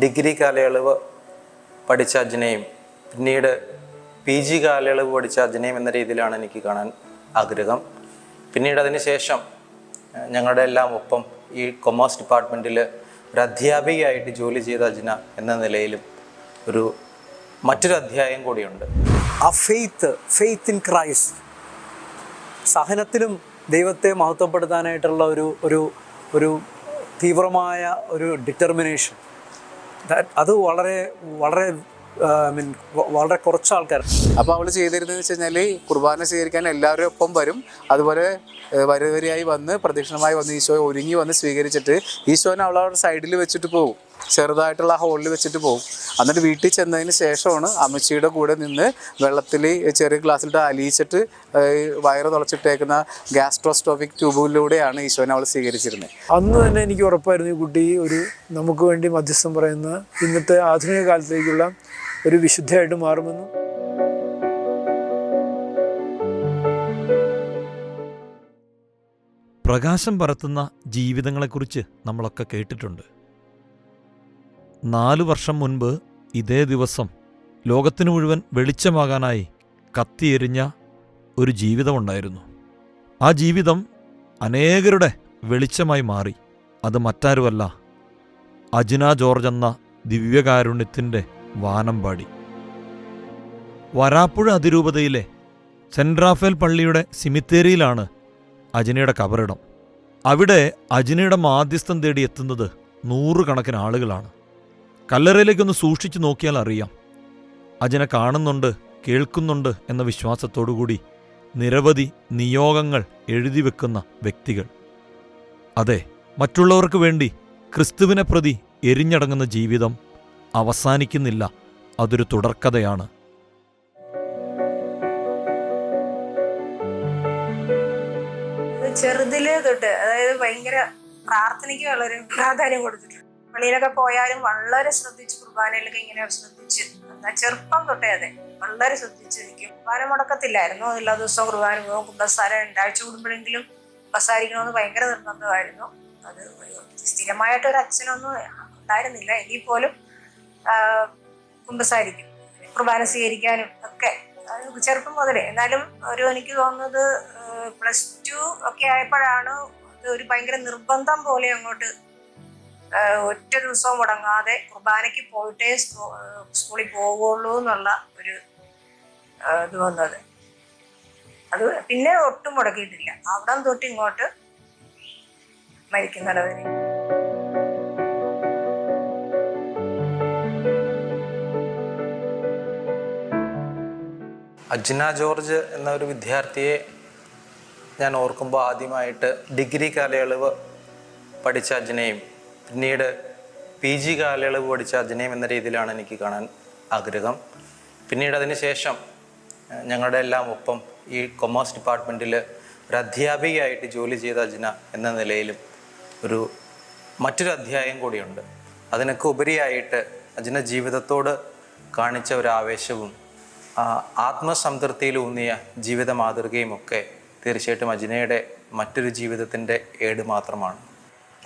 Degree കാലയളവ് പഠിച്ച അജ്നയും പിന്നീട് പി ജി കാലയളവ് പഠിച്ച അജ്നയും എന്ന രീതിയിലാണ് എനിക്ക് കാണാൻ ആഗ്രഹം. പിന്നീട് അതിന് ശേഷം ഏഹ്, ഞങ്ങളുടെ എല്ലാം ഒപ്പം ഈ കൊമേഴ്സ് ഡിപ്പാർട്ട്മെന്റിൽ ഒരു അധ്യാപികയായിട്ട് ജോലി ചെയ്ത അജ്ന എന്ന നിലയിലും ഒരു മറ്റൊരു അധ്യായം കൂടിയുണ്ട്. ആ ഫെയ്ത്ത് ഫെയ്ത്ത് ഇൻ ക്രൈസ്റ്റ് സഹനത്തിലും ദൈവത്തെ മഹത്വപ്പെടുത്താനായിട്ടുള്ള ഒരു ഒരു ഒരു തീവ്രമായ ഒരു ഡിറ്റർമിനേഷൻ അത് വളരെ വളരെ വളരെ കുറച്ച് ആൾക്കാർ അപ്പോൾ അവൾ ചെയ്തിരുന്നതെന്ന് വെച്ച് കഴിഞ്ഞാൽ കുർബാന സ്വീകരിക്കാൻ എല്ലാവരും ഒപ്പം വരും. അതുപോലെ വരവരിയായി വരിവരിയായി വന്ന് പ്രദക്ഷിണമായി വന്ന് ഈശോയെ ഒരുങ്ങി വന്ന് സ്വീകരിച്ചിട്ട് ഈശോനെ അവളവരുടെ സൈഡിൽ വെച്ചിട്ട് പോകും ചെറുതായിട്ടുള്ള ഹോളിൽ വെച്ചിട്ട് പോകും. എന്നിട്ട് വീട്ടിൽ ചെന്നതിന് ശേഷമാണ് അമ്മച്ചിയുടെ കൂടെ നിന്ന് വെള്ളത്തിൽ ചെറിയ ഗ്ലാസ്സിലിട്ട് അലിയിച്ചിട്ട് വയറ് തുളച്ചിട്ടേക്കുന്ന ഗ്യാസ്ട്രോസ്റ്റോഫിക് ട്യൂബിലൂടെയാണ് ഈശോനെ അവൾ സ്വീകരിച്ചിരുന്നത്. അന്ന് തന്നെ എനിക്ക് ഉറപ്പായിരുന്നു ഈ കുട്ടി ഒരു നമുക്ക് വേണ്ടി മധ്യസ്ഥം പറയുന്ന ഇന്നത്തെ ആധുനിക കാലത്തേക്കുള്ള ഒരു വിശുദ്ധയായിട്ട് മാറുമെന്നും. പ്രകാശം പരത്തുന്ന ജീവിതങ്ങളെക്കുറിച്ച് നമ്മളൊക്കെ കേട്ടിട്ടുണ്ട്. നാലു വർഷം മുൻപ് ഇതേ ദിവസം ലോകത്തിനു മുഴുവൻ വെളിച്ചമാകാനായി കത്തിയെരിഞ്ഞ ഒരു ജീവിതമുണ്ടായിരുന്നു. ആ ജീവിതം അനേകരുടെ വെളിച്ചമായി മാറി. അത് മറ്റാരുമല്ല അജിന ജോർജ് എന്ന ദിവ്യകാരുണ്യത്തിന്റെ വാനമ്പാടി. വരാപ്പുഴ അതിരൂപതയിലെ സെന്റ് റാഫേൽ പള്ളിയുടെ സിമിത്തേരിയിലാണ് അജിനയുടെ കബറിടം. അവിടെ അജിനയുടെ മാധ്യസ്ഥം തേടി എത്തുന്നത് നൂറുകണക്കിന് ആളുകളാണ്. കല്ലറയിലേക്കൊന്ന് സൂക്ഷിച്ചു നോക്കിയാൽ അറിയാം. അജിനെ കാണുന്നുണ്ട് കേൾക്കുന്നുണ്ട് എന്ന വിശ്വാസത്തോടുകൂടി നിരവധി നിയോഗങ്ങൾ എഴുതി വെക്കുന്ന വ്യക്തികൾ. അതെ മറ്റുള്ളവർക്ക് വേണ്ടി ക്രിസ്തുവിനെ പ്രതി എരിഞ്ഞടങ്ങുന്ന ജീവിതം അവസാനിക്കുന്നില്ല. അതൊരു തുടർക്കഥയാണ്. ചെറുതിലേ തൊട്ട് അതായത് ഭയങ്കര പ്രാർത്ഥനയ്ക്ക് വളരെ പ്രാധാന്യം കൊടുത്തിട്ടുണ്ട്. പള്ളിയിലൊക്കെ പോയാലും വളരെ ശ്രദ്ധിച്ച് കുർബാനയിലൊക്കെ ഇങ്ങനെ ശ്രദ്ധിച്ച് എന്താ ചെറുപ്പം തൊട്ടേ അതെ വളരെ ശ്രദ്ധിച്ച് നിൽക്കും കുർബാന മുടക്കത്തില്ലായിരുന്നു. എല്ലാ ദിവസവും കുർബാന പോകും. കുമ്പസാര രണ്ടാഴ്ച കൂടുമ്പോഴെങ്കിലും കുമ്പസാരിക്കണമെന്ന് ഭയങ്കര നിർബന്ധമായിരുന്നു. അത് സ്ഥിരമായിട്ട് ഒരു അച്ഛനൊന്നും ഉണ്ടായിരുന്നില്ല. എങ്കിൽ പോലും കുമ്പസാരിക്കും. കുർബാന സ്വീകരിക്കാനും ഒക്കെ. ചെറുപ്പം മുതലേ. എന്നാലും ഒരു എനിക്ക് തോന്നുന്നത് പ്ലസ് ടു ഒക്കെ ആയപ്പോഴാണ് ഒരു ഭയങ്കര നിർബന്ധം പോലെ അങ്ങോട്ട് ഒറ്റ ദിവസവും മുടങ്ങാതെ കുർബാനയ്ക്ക് പോയിട്ടേ സ്കൂളിൽ പോവുള്ളൂ എന്നുള്ള ഒരു ഇത് വന്നത്. അത് പിന്നെ ഒട്ടും മുടക്കിയിട്ടില്ല. അവിടെ തൊട്ട് ഇങ്ങോട്ട് മരിക്കുന്നിടവരെ അജ്ന ജോർജ് എന്ന ഒരു വിദ്യാർത്ഥിയെ ഞാൻ ഓർക്കുമ്പോൾ ആദ്യമായിട്ട് ഡിഗ്രി കാലയളവ് പഠിച്ച അജ്നയും പിന്നീട് പി ജി കാലയളവ് പഠിച്ച അഭിനയം എന്ന രീതിയിലാണ് എനിക്ക് കാണാൻ ആഗ്രഹം. പിന്നീട് അതിന് ശേഷം ഞങ്ങളുടെ എല്ലാം ഒപ്പം ഈ കൊമേഴ്സ് ഡിപ്പാർട്ട്മെന്റിൽ ഒരു അധ്യാപികയായിട്ട് ജോലി ചെയ്ത അജ്ന എന്ന നിലയിലും ഒരു മറ്റൊരു അധ്യായം കൂടിയുണ്ട്. അതിനൊക്കെ ഉപരിയായിട്ട് അജ്ന ജീവിതത്തോട് കാണിച്ച ഒരു ആവേശവും ആത്മസംതൃപ്തിയിലൂന്നിയ ജീവിത മാതൃകയും ഒക്കെ തീർച്ചയായിട്ടും അജിനയുടെ മറ്റൊരു ജീവിതത്തിന്റെ ഏട് മാത്രമാണ്.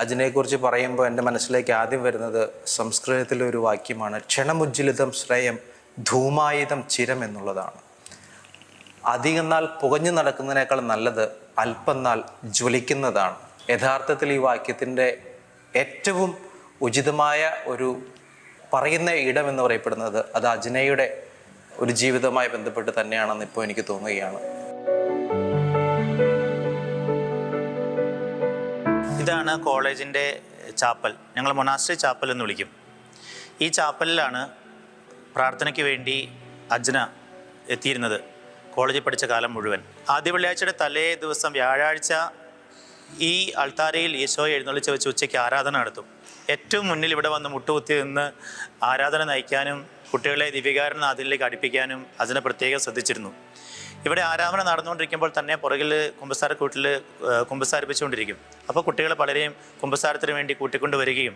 അജിനെക്കുറിച്ച് പറയുമ്പോൾ എന്റെ മനസ്സിലേക്ക് ആദ്യം വരുന്നത് സംസ്കൃതത്തിലെ ഒരു വാക്യമാണ് ക്ഷണമുജ്ജ്വലിതം ശ്രേയം ധൂമായുധം ചിരം എന്നുള്ളതാണ്. അധികം നാൾ പുകഞ്ഞു നടക്കുന്നതിനേക്കാൾ നല്ലത് അല്പം നാൾ ജ്വലിക്കുന്നതാണ്. യഥാർത്ഥത്തിൽ ഈ വാക്യത്തിന്റെ ഏറ്റവും ഉചിതമായ ഒരു പറയുന്ന ഇടം എന്ന് പറയപ്പെടുന്നത് അത് അജ്നയുടെ ഒരു ജീവിതവുമായി ബന്ധപ്പെട്ട് തന്നെയാണെന്ന് ഇപ്പോൾ എനിക്ക് തോന്നുകയാണ്. ഇതാണ് കോളേജിന്റെ ചാപ്പൽ. ഞങ്ങൾ മൊണാസ്ട്രി ചാപ്പൽ എന്ന് വിളിക്കും. ഈ ചാപ്പലിലാണ് പ്രാർത്ഥനയ്ക്ക് വേണ്ടി അജ്ന എത്തിയിരുന്നത് കോളേജിൽ പഠിച്ച കാലം മുഴുവൻ. ആദ്യ വെള്ളിയാഴ്ചയുടെ തലേ ദിവസം വ്യാഴാഴ്ച ഈ അൾത്താരയിൽ ഈശോയെ എഴുന്നള്ളിച്ച് വെച്ച് ഉച്ചയ്ക്ക് ആരാധന നടത്തും. ഏറ്റവും മുന്നിൽ ഇവിടെ വന്ന് മുട്ടുകുത്തി നിന്ന് ആരാധന നയിക്കാനും കുട്ടികളെ ദിവ്യകാരനാഥിലേക്ക് അടുപ്പിക്കാനും അതിനെ പ്രത്യേകം ശ്രദ്ധിച്ചിരുന്നു. ഇവിടെ ആരാധന നടന്നുകൊണ്ടിരിക്കുമ്പോൾ തന്നെ പുറകിൽ കുമ്പസാര കൂട്ടിൽ കുമ്പസാരിപ്പിച്ചുകൊണ്ടിരിക്കും. അപ്പോൾ കുട്ടികൾ പലരെയും കുമ്പസാരത്തിന് വേണ്ടി കൂട്ടിക്കൊണ്ട് വരികയും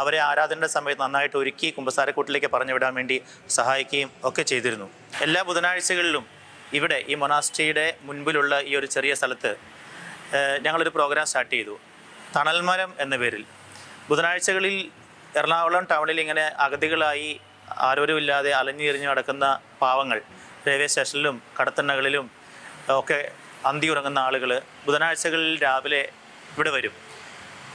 അവരെ ആരാധനയുടെ സമയത്ത് നന്നായിട്ട് ഒരുക്കി കുമ്പസാരക്കൂട്ടിലേക്ക് പറഞ്ഞു വിടാൻ വേണ്ടി സഹായിക്കുകയും ഒക്കെ ചെയ്തിരുന്നു. എല്ലാ ബുധനാഴ്ചകളിലും ഇവിടെ ഈ മൊനാസ്ട്രിയുടെ മുൻപിലുള്ള ഈ ഒരു ചെറിയ സ്ഥലത്ത് ഞങ്ങളൊരു പ്രോഗ്രാം സ്റ്റാർട്ട് ചെയ്തു. തണൽമരം എന്ന പേരിൽ. ബുധനാഴ്ചകളിൽ എറണാകുളം ടൗണിൽ ഇങ്ങനെ അഗതികളായി ആരോരുമില്ലാതെ അലഞ്ഞു തിരിഞ്ഞു നടക്കുന്ന പാവങ്ങൾ റെയിൽവേ സ്റ്റേഷനിലും കടത്തണ്ണകളിലും ഒക്കെ അന്തി ഉറങ്ങുന്ന ആളുകൾ ബുധനാഴ്ചകളിൽ രാവിലെ ഇവിടെ വരും.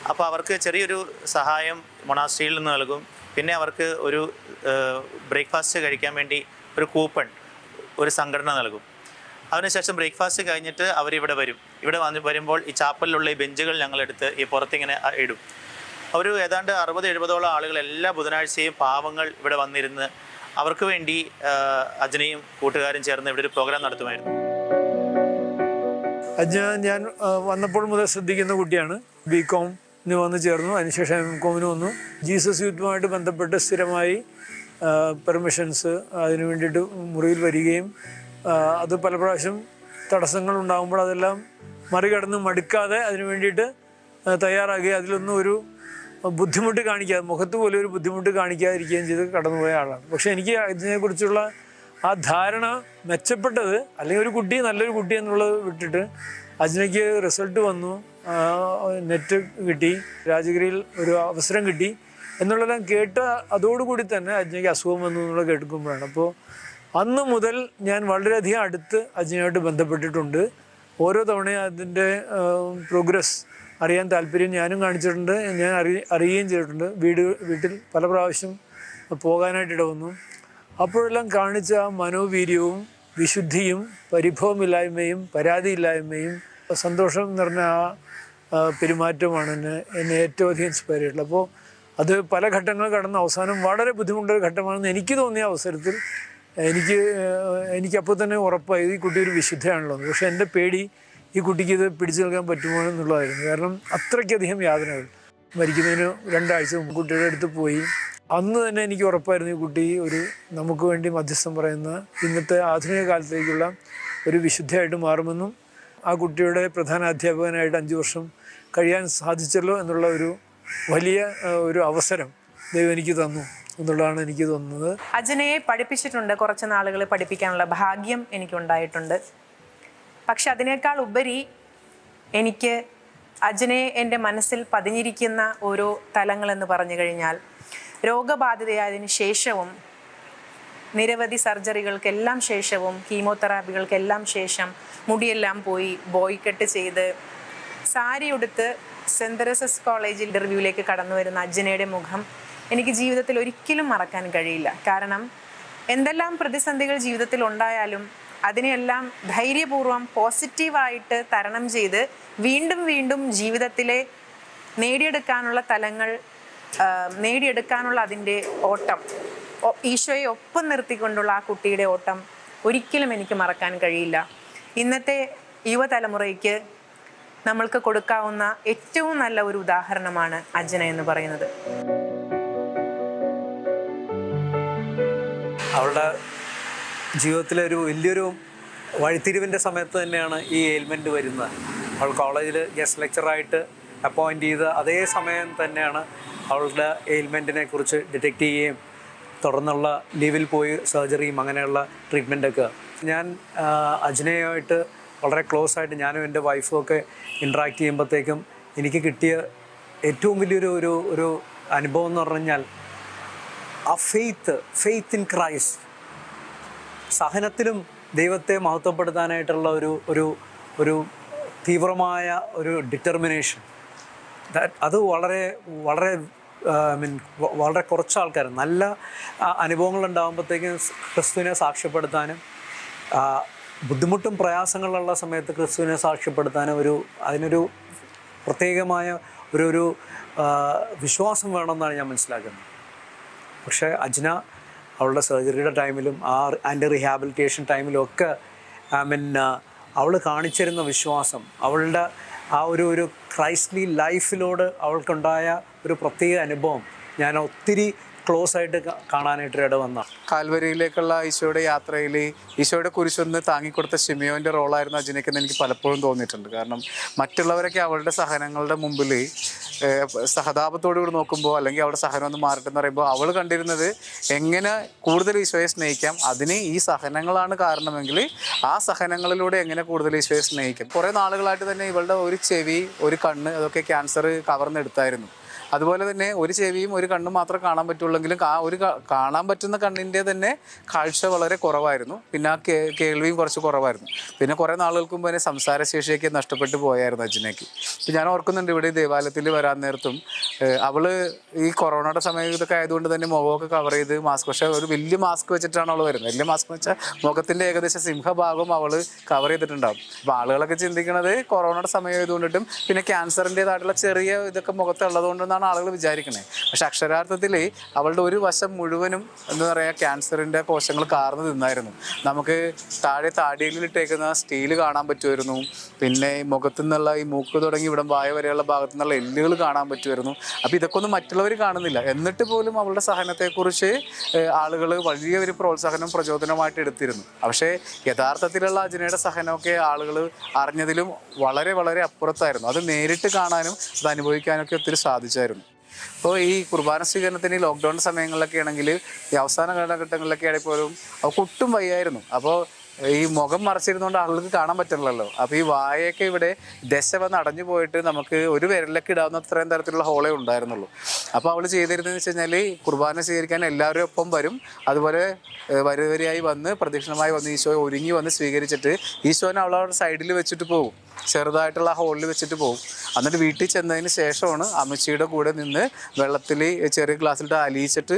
അപ്പോൾ അവർക്ക് ചെറിയൊരു സഹായം മൊണാസ്ട്രിയിൽ നിന്ന് നൽകും. പിന്നെ അവർക്ക് ഒരു ബ്രേക്ക്ഫാസ്റ്റ് കഴിക്കാൻ വേണ്ടി ഒരു കൂപ്പൺ ഒരു സംഘടന നൽകും. അതിനുശേഷം ബ്രേക്ക്ഫാസ്റ്റ് കഴിഞ്ഞിട്ട് അവരിവിടെ വരും. ഇവിടെ വന്ന് വരുമ്പോൾ ഈ ചാപ്പലിലുള്ള ഈ ബെഞ്ചുകൾ ഞങ്ങളെടുത്ത് ഈ പുറത്തിങ്ങനെ ഇടും. അവർ ഏതാണ്ട് അറുപത് എഴുപതോളം ആളുകൾ എല്ലാ ബുധനാഴ്ചയും പാവങ്ങൾ ഇവിടെ വന്നിരുന്ന് അവർക്ക് വേണ്ടി അജ്നയും കൂട്ടുകാരും ചേർന്ന് ഇവിടെ ഒരു പ്രോഗ്രാം നടത്തുമായിരുന്നു. അജ്ഞ ഞാൻ വന്നപ്പോൾ മുതൽ ശ്രദ്ധിക്കുന്ന കുട്ടിയാണ്. ബി കോമിന് വന്ന് ചേർന്നു. അതിനുശേഷം എം കോമിന് വന്നു. ജീസസ് യൂത്തുമായിട്ട് ബന്ധപ്പെട്ട് സ്ഥിരമായി പെർമിഷൻസ് അതിനു വേണ്ടിയിട്ട് മുറിയിൽ വരികയും അത് പല പ്രാവശ്യം തടസ്സങ്ങൾ ഉണ്ടാകുമ്പോൾ അതെല്ലാം മറികടന്ന് മടുക്കാതെ അതിനു വേണ്ടിയിട്ട് തയ്യാറാകുകയും അതിലൊന്നും ഒരു ബുദ്ധിമുട്ട് കാണിക്കാതെ മുഖത്ത് പോലും ഒരു ബുദ്ധിമുട്ട് കാണിക്കാതിരിക്കുകയും ചെയ്ത് കടന്നുപോയ ആളാണ്. പക്ഷെ എനിക്ക് ഇതിനെക്കുറിച്ചുള്ള ആ ധാരണ മെച്ചപ്പെട്ടത് അല്ലെങ്കിൽ ഒരു കുട്ടി നല്ലൊരു കുട്ടി എന്നുള്ളത് വിട്ടിട്ട് അജ്നയ്ക്ക് റിസൾട്ട് വന്നു. നെറ്റ് കിട്ടി രാജഗിരിയിൽ ഒരു അവസരം കിട്ടി എന്നുള്ളതെല്ലാം കേട്ട അതോടുകൂടി തന്നെ അജ്നയ്ക്ക് അസുഖം വന്നു എന്നുള്ളത് കേൾക്കുമ്പോഴാണ് അപ്പോൾ അന്ന് മുതൽ ഞാൻ വളരെയധികം അടുത്ത് അജ്നയുമായിട്ട് ബന്ധപ്പെട്ടിട്ടുണ്ട്. ഓരോ തവണയും അതിന്റെ പ്രോഗ്രസ് അറിയാൻ താല്പര്യം ഞാനും കാണിച്ചിട്ടുണ്ട്. ഞാൻ അറി അറിയുകയും ചെയ്തിട്ടുണ്ട്. വീട് വീട്ടിൽ പല പ്രാവശ്യം പോകാനായിട്ട് ഇടവന്നു. അപ്പോഴെല്ലാം കാണിച്ച മനോവീര്യവും വിശുദ്ധിയും പരിഭവമില്ലായ്മയും പരാതിയില്ലായ്മയും സന്തോഷം നിറഞ്ഞ ആ പെരുമാറ്റമാണ് എന്നെ എന്നെ ഏറ്റവും അധികം ഇൻസ്പയർ ചെയ്തിട്ടുള്ളത്. അപ്പോൾ അത് പല ഘട്ടങ്ങൾ കടന്ന അവസാനം വളരെ ബുദ്ധിമുട്ടൊരു ഘട്ടമാണെന്ന് എനിക്ക് തോന്നിയ അവസരത്തിൽ എനിക്ക് എനിക്കപ്പോൾ തന്നെ ഉറപ്പായി ഈ കുട്ടി ഒരു വിശുദ്ധയാണല്ലോ പക്ഷേ എന്റെ പേടി ഈ കുട്ടിക്ക് ഇത് പിടിച്ചു നിൽക്കാൻ പറ്റുമോ എന്നുള്ളതായിരുന്നു. കാരണം അത്രയ്ക്കധികം യാതനകൾ. മരിക്കുന്നതിന് രണ്ടാഴ്ച മുമ്പ് കുട്ടിയുടെ അടുത്ത് പോയി. അന്ന് തന്നെ എനിക്ക് ഉറപ്പായിരുന്നു ഈ കുട്ടി ഒരു നമുക്ക് വേണ്ടി മധ്യസ്ഥം പറയുന്ന ഇന്നത്തെ ആധുനിക കാലത്തേക്കുള്ള ഒരു വിശുദ്ധയായിട്ട് മാറുമെന്നും ആ കുട്ടിയുടെ പ്രധാന അധ്യാപകനായിട്ട് അഞ്ച് വർഷം കഴിയാൻ സാധിച്ചല്ലോ എന്നുള്ള ഒരു വലിയ ഒരു അവസരം ദൈവം എനിക്ക് തന്നു എന്നുള്ളതാണ് എനിക്ക് തോന്നുന്നത്. അജനയെ പഠിപ്പിച്ചിട്ടുണ്ട് കുറച്ച് നാളുകൾ പഠിപ്പിക്കാനുള്ള ഭാഗ്യം എനിക്കുണ്ടായിട്ടുണ്ട്. പക്ഷെ അതിനേക്കാൾ ഉപരി എനിക്ക് അജനെ എന്റെ മനസ്സിൽ പതിഞ്ഞിരിക്കുന്ന ഓരോ തലങ്ങളെന്ന് പറഞ്ഞു കഴിഞ്ഞാൽ രോഗബാധിതയായതിനു ശേഷവും നിരവധി സർജറികൾക്കെല്ലാം ശേഷവും കീമോതെറാപ്പികൾക്കെല്ലാം ശേഷം മുടിയെല്ലാം പോയി ബോയ് കട്ട് ചെയ്ത് സാരി ഉടുത്ത് സെന്റ് കോളേജ് ഇന്റർവ്യൂവിലേക്ക് കടന്നു വരുന്ന അജ്ജനയുടെ മുഖം എനിക്ക് ജീവിതത്തിൽ ഒരിക്കലും മറക്കാൻ കഴിയില്ല. കാരണം എന്തെല്ലാം പ്രതിസന്ധികൾ ജീവിതത്തിൽ ഉണ്ടായാലും അതിനെയെല്ലാം ധൈര്യപൂർവം പോസിറ്റീവായിട്ട് തരണം ചെയ്ത് വീണ്ടും വീണ്ടും ജീവിതത്തിലെ നേടിയെടുക്കാനുള്ള തലങ്ങൾ നേടിയെടുക്കാനുള്ള അതിന്റെ ഓട്ടം ഈശോയെ ഒപ്പം നിർത്തിക്കൊണ്ടുള്ള ആ കുട്ടിയുടെ ഓട്ടം ഒരിക്കലും എനിക്ക് മറക്കാൻ കഴിയില്ല. ഇന്നത്തെ യുവതലമുറയ്ക്ക് നമ്മൾക്ക് കൊടുക്കാവുന്ന ഏറ്റവും നല്ല ഒരു ഉദാഹരണമാണ് അജ്ന എന്ന് പറയുന്നത്. അവളുടെ ജീവിതത്തിലെ ഒരു വലിയൊരു വഴിത്തിരിവിന്റെ സമയത്ത് തന്നെയാണ് ഈ എയിൽമെന്റ് വരുന്നത്. അവൾ കോളേജിൽ ഗസ്റ്റ് ലെക്ചറായിട്ട് അപ്പോയിന്റ് ചെയ്ത അതേ സമയം തന്നെയാണ് അവളുടെ എയിൽമെന്റിനെ കുറിച്ച് ഡിറ്റക്റ്റ് ചെയ്യുകയും തുടർന്നുള്ള ലീവിൽ പോയി സർജറിയും അങ്ങനെയുള്ള ട്രീറ്റ്മെന്റൊക്കെ ഞാൻ അജിനയുമായിട്ട് വളരെ ക്ലോസ് ആയിട്ട് ഞാനും എന്റെ വൈഫും ഒക്കെ ഇൻട്രാക്ട് ചെയ്യുമ്പോഴത്തേക്കും എനിക്ക് കിട്ടിയ ഏറ്റവും വലിയൊരു ഒരു ഒരു അനുഭവം എന്ന് പറഞ്ഞു കഴിഞ്ഞാൽ ആ ഫെയ്ത്ത് ഫെയ്ത്ത് ഇൻ ക്രൈസ്റ്റ് സഹനത്തിലും ദൈവത്തെ മഹത്വപ്പെടുത്താനായിട്ടുള്ള ഒരു ഒരു ഒരു തീവ്രമായ ഒരു ഡിറ്റർമിനേഷൻ അത് വളരെ വളരെ ഐ മീൻ വളരെ കുറച്ച് ആൾക്കാർ നല്ല അനുഭവങ്ങൾ ഉണ്ടാകുമ്പോഴത്തേക്കും ക്രിസ്തുവിനെ സാക്ഷ്യപ്പെടുത്താനും ബുദ്ധിമുട്ടും പ്രയാസങ്ങളുള്ള സമയത്ത് ക്രിസ്തുവിനെ സാക്ഷ്യപ്പെടുത്താനും ഒരു അതിനൊരു പ്രത്യേകമായ ഒരു ഒരു വിശ്വാസം വേണമെന്നാണ് ഞാൻ മനസ്സിലാക്കുന്നത്. പക്ഷേ അജ്ന അവളുടെ സർജറിയുടെ ടൈമിലും ആ അതിന്റെ റീഹാബിലിറ്റേഷൻ ടൈമിലും ഒക്കെ ഐ മീൻ അവൾ കാണിച്ചിരുന്ന വിശ്വാസം അവളുടെ ആ ഒരു ഒരു ക്രൈസ്റ്റ്ലി ലൈഫിലോട് അവൾക്കുണ്ടായ ഒരു പ്രത്യേക അനുഭവം ഞാൻ ഒത്തിരി ക്ലോസ് ആയിട്ട് കാണാനായിട്ട് ഇട വന്ന കാൽവരിയിലേക്കുള്ള ഈശോയുടെ യാത്രയിൽ ഈശോയുടെ കുരിശൊന്ന് താങ്ങിക്കൊടുത്ത ഷിമിയോന്റെ റോളായിരുന്നു അജിനയ്ക്കെന്ന് എനിക്ക് പലപ്പോഴും തോന്നിയിട്ടുണ്ട്. കാരണം മറ്റുള്ളവരൊക്കെ അവളുടെ സഹനങ്ങളുടെ മുമ്പിൽ സഹതാപത്തോടു കൂടി നോക്കുമ്പോൾ അല്ലെങ്കിൽ അവളുടെ സഹനം ഒന്ന് മാറട്ടെ എന്ന് പറയുമ്പോൾ അവൾ കണ്ടിരുന്നത് എങ്ങനെ കൂടുതൽ ഈശോയെ സ്നേഹിക്കാം അതിന് ഈ സഹനങ്ങളാണ് കാരണമെങ്കിൽ ആ സഹനങ്ങളിലൂടെ എങ്ങനെ കൂടുതൽ ഈശോയെ സ്നേഹിക്കാം. കുറേ നാളുകളായിട്ട് തന്നെ ഇവളുടെ ഒരു ചെവി ഒരു കണ്ണ് അതൊക്കെ ക്യാൻസർ കവർന്നെടുത്തായിരുന്നു. അതുപോലെ തന്നെ ഒരു ചെവിയും ഒരു കണ്ണും മാത്രമേ കാണാൻ പറ്റുള്ളെങ്കിലും ആ ഒരു കാണാൻ പറ്റുന്ന കണ്ണിന്റെ തന്നെ കാഴ്ച വളരെ കുറവായിരുന്നു. പിന്നെ ആ കേൾവിയും കുറച്ച് കുറവായിരുന്നു. പിന്നെ കുറേ നാളുകൾക്ക് മുമ്പ് തന്നെ സംസാരശേഷിയൊക്കെ നഷ്ടപ്പെട്ടു പോയായിരുന്നു അജിനയ്ക്ക്. ഇപ്പം ഞാൻ ഓർക്കുന്നുണ്ട് ഇവിടെ ദേവാലയത്തിൽ വരാൻ നേരത്തും അവൾ ഈ കൊറോണയുടെ സമയം ഇതൊക്കെ ആയതുകൊണ്ട് തന്നെ മുഖമൊക്കെ കവർ ചെയ്ത് മാസ്ക് പക്ഷേ ഒരു വലിയ മാസ്ക് വെച്ചിട്ടാണ് അവൾ വരുന്നത്. വലിയ മാസ്ക് എന്ന് വെച്ചാൽ മുഖത്തിന്റെ ഏകദേശം സിംഹഭാഗം അവൾ കവർ ചെയ്തിട്ടുണ്ടാവും. അപ്പോൾ ആളുകളൊക്കെ ചിന്തിക്കുന്നത് കൊറോണയുടെ സമയം ആയതുകൊണ്ടിട്ടും പിന്നെ ക്യാൻസറിന്റെതായിട്ടുള്ള ചെറിയ ഇതൊക്കെ മുഖത്ത് ഉള്ളതുകൊണ്ടെന്നാണ് ആളുകൾ വിചാരിക്കുന്നത് പക്ഷെ അക്ഷരാർത്ഥത്തിൽ അവളുടെ ഒരു വശം മുഴുവനും എന്ന് പറയുക ക്യാൻസറിന്റെ കോശങ്ങൾ കാർന്ന് നിന്നായിരുന്നു നമുക്ക് താഴെ താടിയിലിട്ടേക്കുന്ന സ്റ്റീൽ കാണാൻ പറ്റുമായിരുന്നു. പിന്നെ ഈ മുഖത്തു നിന്നുള്ള ഈ മൂക്ക് തുടങ്ങി ഇവിടം വായ വരെയുള്ള ഭാഗത്തു നിന്നുള്ള എല്ലുകൾ കാണാൻ പറ്റുമായിരുന്നു. അപ്പോൾ ഇതൊക്കെ ഒന്നും മറ്റുള്ളവർ കാണുന്നില്ല. എന്നിട്ട് പോലും അവളുടെ സഹനത്തെക്കുറിച്ച് ആളുകൾ വലിയ ഒരു പ്രോത്സാഹനം പ്രചോദനമായിട്ട് എടുത്തിരുന്നു. പക്ഷേ യഥാർത്ഥത്തിലുള്ള അജനയുടെ സഹനമൊക്കെ ആളുകൾ അറിഞ്ഞതിലും വളരെ വളരെ അപ്പുറത്തായിരുന്നു. അത് നേരിട്ട് കാണാനും അത് അനുഭവിക്കാനൊക്കെ ഒത്തിരി സാധിച്ചായിരുന്നു. അപ്പോൾ ഈ കുർബാന സ്വീകരണത്തിന് ലോക്ക്ഡൗൺ സമയങ്ങളിലൊക്കെ ആണെങ്കിൽ ഈ അവസാന കാലഘട്ടങ്ങളിലൊക്കെ ആണെങ്കിൽ പോലും അവ ഒട്ടും വയ്യായിരുന്നു. അപ്പോൾ ഈ മുഖം മറച്ചിരുന്നുകൊണ്ട് ആളുകൾക്ക് കാണാൻ പറ്റണില്ലല്ലോ അപ്പോൾ ഈ വായയൊക്കെ ഇവിടെ ദശ വന്ന് അടഞ്ഞു പോയിട്ട് നമുക്ക് ഒരു വിരലിലൊക്കെ ഇടാവുന്ന അത്രയും തരത്തിലുള്ള ഹോളേ ഉണ്ടായിരുന്നുള്ളൂ. അപ്പോൾ അവൾ ചെയ്തിരുന്നതെന്ന് വെച്ച് കഴിഞ്ഞാൽ കുർബാന സ്വീകരിക്കാൻ എല്ലാവരും ഒപ്പം വരും. അതുപോലെ വരിവരിയായി വന്ന് പ്രദക്ഷിണമായി വന്ന് ഈശോയെ ഒരുങ്ങി വന്ന് സ്വീകരിച്ചിട്ട് ഈശോനെ അവളവിടെ സൈഡിൽ വെച്ചിട്ട് പോകും ചെറുതായിട്ടുള്ള ഹോളിൽ വെച്ചിട്ട് പോകും. എന്നിട്ട് വീട്ടിൽ ചെന്നതിന് ശേഷമാണ് അമ്മച്ചിയുടെ കൂടെ നിന്ന് വെള്ളത്തിൽ ചെറിയ ഗ്ലാസ്സിലിട്ട് അലിയിച്ചിട്ട്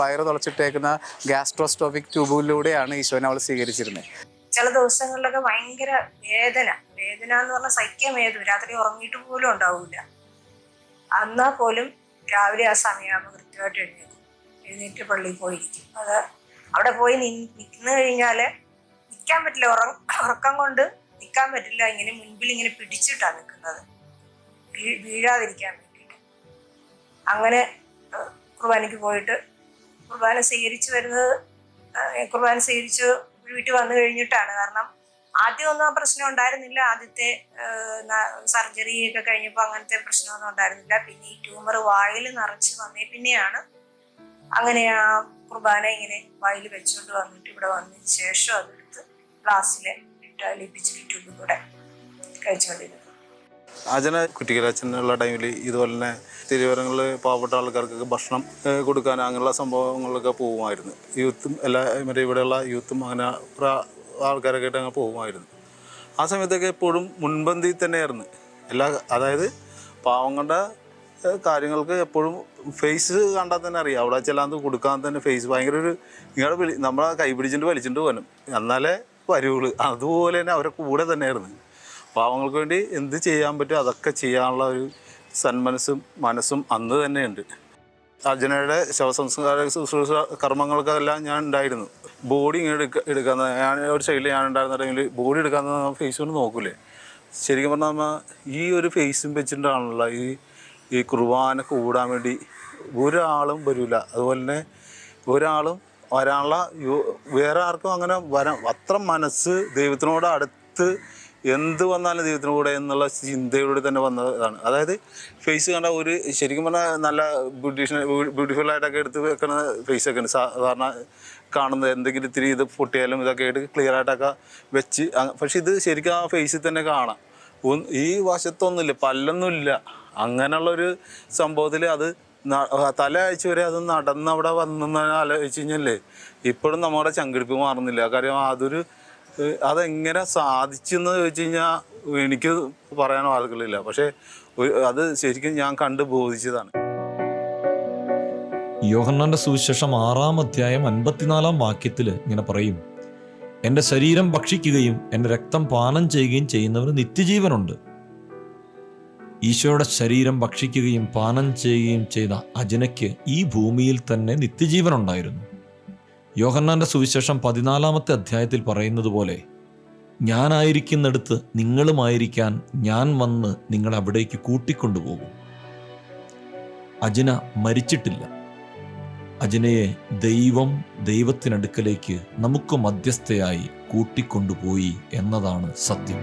വയറ് തുളച്ചിട്ടേക്കുന്ന ഗ്യാസ്ട്രോസ്റ്റോപിക് ട്യൂബിലൂടെയാണ് ഈശോനെ അവൾ സ്വീകരിച്ചിരുന്നത്. ചില ദിവസങ്ങളിലൊക്കെ ഭയങ്കര വേദന. വേദന എന്ന് പറഞ്ഞാൽ സഹിക്കാൻ വേദന രാത്രി ഉറങ്ങിയിട്ട് പോലും ഉണ്ടാവില്ല. അന്നാ പോലും രാവിലെ ആ സമയമാകുമ്പോൾ കൃത്യമായിട്ട് എഴുന്നേക്കും. എഴുന്നേറ്റ് പള്ളിയിൽ പോയിരിക്കും. അത് അവിടെ പോയി നിൽക്കുന്നു കഴിഞ്ഞാൽ നിൽക്കാൻ പറ്റില്ല. ഉറ ഉറക്കം കൊണ്ട് നിൽക്കാൻ പറ്റില്ല ഇങ്ങനെ മുൻപിൽ ഇങ്ങനെ പിടിച്ചിട്ടാണ് നിൽക്കുന്നത് വീഴാതിരിക്കാൻ വേണ്ടിയിട്ട്. അങ്ങനെ കുർബാനയ്ക്ക് പോയിട്ട് കുർബാന സ്വീകരിച്ചു വരുന്നത് കുർബാന സ്വീകരിച്ച് വീട്ടിൽ വന്നു കഴിഞ്ഞിട്ടാണ്. കാരണം ആദ്യമൊന്നും ആ പ്രശ്നം ഉണ്ടായിരുന്നില്ല. ആദ്യത്തെ സർജറി ഒക്കെ കഴിഞ്ഞപ്പോൾ അങ്ങനത്തെ പ്രശ്നമൊന്നും ഉണ്ടായിരുന്നില്ല. പിന്നെ ഈ ട്യൂമർ വായിൽ നിറച്ച് വന്നേ പിന്നെയാണ് അങ്ങനെ ആ കുർബാന ഇങ്ങനെ വായിൽ വെച്ചുകൊണ്ട് വന്നിട്ട് ഇവിടെ വന്നതിന് ശേഷം അതെടുത്ത് ഗ്ലാസ്സിൽ ലിപ്പിച്ചിട്ട് ട്യൂബിൽ കൂടെ കഴിച്ചുകൊണ്ടിരുന്നത് അജന കുട്ടികളച്ഛനുള്ള ടൈമിൽ ഇതുപോലെ തന്നെ തിരുവനങ്ങളിൽ പാവപ്പെട്ട ആൾക്കാർക്കൊക്കെ ഭക്ഷണം കൊടുക്കാൻ അങ്ങനെയുള്ള സംഭവങ്ങളൊക്കെ പോകുമായിരുന്നു. യൂത്തും എല്ലാ മറ്റേ ഇവിടെയുള്ള യൂത്തും അങ്ങനെ ആൾക്കാരൊക്കെ ആയിട്ട് അങ്ങനെ പോകുമായിരുന്നു. ആ സമയത്തൊക്കെ എപ്പോഴും മുൻപന്തി തന്നെയായിരുന്നു. എല്ലാ അതായത് പാവങ്ങളുടെ കാര്യങ്ങൾക്ക് എപ്പോഴും ഫേസ് കണ്ടാൽ തന്നെ അറിയാം. അവിടെ ചെല്ലാൻ കൊടുക്കാൻ തന്നെ ഫേസ്. ഭയങ്കര ഒരു നിങ്ങളുടെ നമ്മളെ കൈ പിടിച്ചിട്ട് വലിച്ചിട്ട് പോകാനും എന്നാലേ വരുള്ളൂ. അതുപോലെ തന്നെ അവരെ കൂടെ തന്നെയായിരുന്നു. പാവങ്ങൾക്ക് വേണ്ടി എന്ത് ചെയ്യാൻ പറ്റും അതൊക്കെ ചെയ്യാനുള്ള ഒരു സന്മനസ്സും മനസ്സും അന്ന് തന്നെയുണ്ട്. അർജുനയുടെ ശവസംസ്കാര ശുശ്രൂഷ കർമ്മങ്ങൾക്കെല്ലാം ഞാൻ ഉണ്ടായിരുന്നു. ബോഡി ഇങ്ങനെ എടുക്ക എടുക്കാൻ ഞാൻ ഒരു സൈഡിൽ ഞാൻ ഉണ്ടായിരുന്നുണ്ടെങ്കിൽ ബോഡി എടുക്കാൻ ഫേസ് കൊണ്ട് നോക്കൂലേ. ശരിക്കും പറഞ്ഞാൽ നമ്മൾ ഈ ഒരു ഫേസും വെച്ചിട്ടാണല്ലോ ഈ ഈ കുർബാന കൂടാൻ വേണ്ടി ഒരാളും വരില്ല അതുപോലെ തന്നെ ഒരാളും വരാനുള്ള വേറെ ആർക്കും അങ്ങനെ വരാൻ അത്ര മനസ്സ് ദൈവത്തിനോട് അടുത്ത് എന്ത് വന്നാലും ദൈവത്തിന് കൂടെ എന്നുള്ള ചിന്തയോടെ തന്നെ വന്നതാണ്. അതായത് ഫേസ് കണ്ട ഒരു ശരിക്കും പറഞ്ഞാൽ നല്ല ബ്യൂട്ടീഷ്യൻ ബ്യൂട്ടിഫുൾ ആയിട്ടൊക്കെ എടുത്ത് വെക്കുന്ന ഫേസ് ഒക്കെ ഉണ്ട്. സാധാരണ കാണുന്നത് എന്തെങ്കിലും ഇത്തിരി ഇത് പൊട്ടിയാലും ഇതൊക്കെ ആയിട്ട് ക്ലിയർ ആയിട്ടൊക്കെ വെച്ച് പക്ഷെ ഇത് ശരിക്കും ആ ഫേസിൽ തന്നെ കാണാം. ഈ വശത്തൊന്നുമില്ല പല്ലൊന്നുമില്ല. അങ്ങനെയുള്ളൊരു സംഭവത്തിൽ അത് തല ആഴ്ച വരെ അത് നടന്ന് അവിടെ വന്നെന്ന് ആലോചിച്ച് കഴിഞ്ഞല്ലേ ഇപ്പോഴും നമ്മുടെ ചങ്കിടിപ്പ് മാറുന്നില്ല. കാര്യം അതൊരു അതെങ്ങനെ സാധിച്ചെന്ന് ചോദിച്ചു കഴിഞ്ഞാൽ എനിക്ക് പറയാൻ വാക്കുകളില്ല പക്ഷേ അത് ശരിക്കും ഞാൻ കണ്ട് ബോധിച്ചതാണ്. യോഹന്നാന്റെ സുവിശേഷം ആറാം അധ്യായം അൻപത്തിനാലാം വാക്യത്തിൽ ഇങ്ങനെ പറയും. എന്റെ ശരീരം ഭക്ഷിക്കുകയും എന്റെ രക്തം പാനം ചെയ്യുകയും ചെയ്യുന്നവന് നിത്യജീവനുണ്ട്. ഈശോയുടെ ശരീരം ഭക്ഷിക്കുകയും പാനം ചെയ്യുകയും ചെയ്ത അജനയ്ക്ക് ഈ ഭൂമിയിൽ തന്നെ നിത്യജീവൻ ഉണ്ടായിരുന്നു യോഹന്നാന്റെ സുവിശേഷം പതിനാലാമത്തെ അധ്യായത്തിൽ പറയുന്നത് പോലെ ഞാനായിരിക്കുന്നിടത്ത് നിങ്ങളുമായിരിക്കാൻ ഞാൻ വന്ന് നിങ്ങളെ അവിടേക്ക് കൂട്ടിക്കൊണ്ടുപോകും. അജന മരിച്ചിട്ടില്ല. അജനയെ ദൈവം ദൈവത്തിനടുക്കലേക്ക് നമുക്ക് മധ്യസ്ഥയായി കൂട്ടിക്കൊണ്ടുപോയി എന്നതാണ് സത്യം.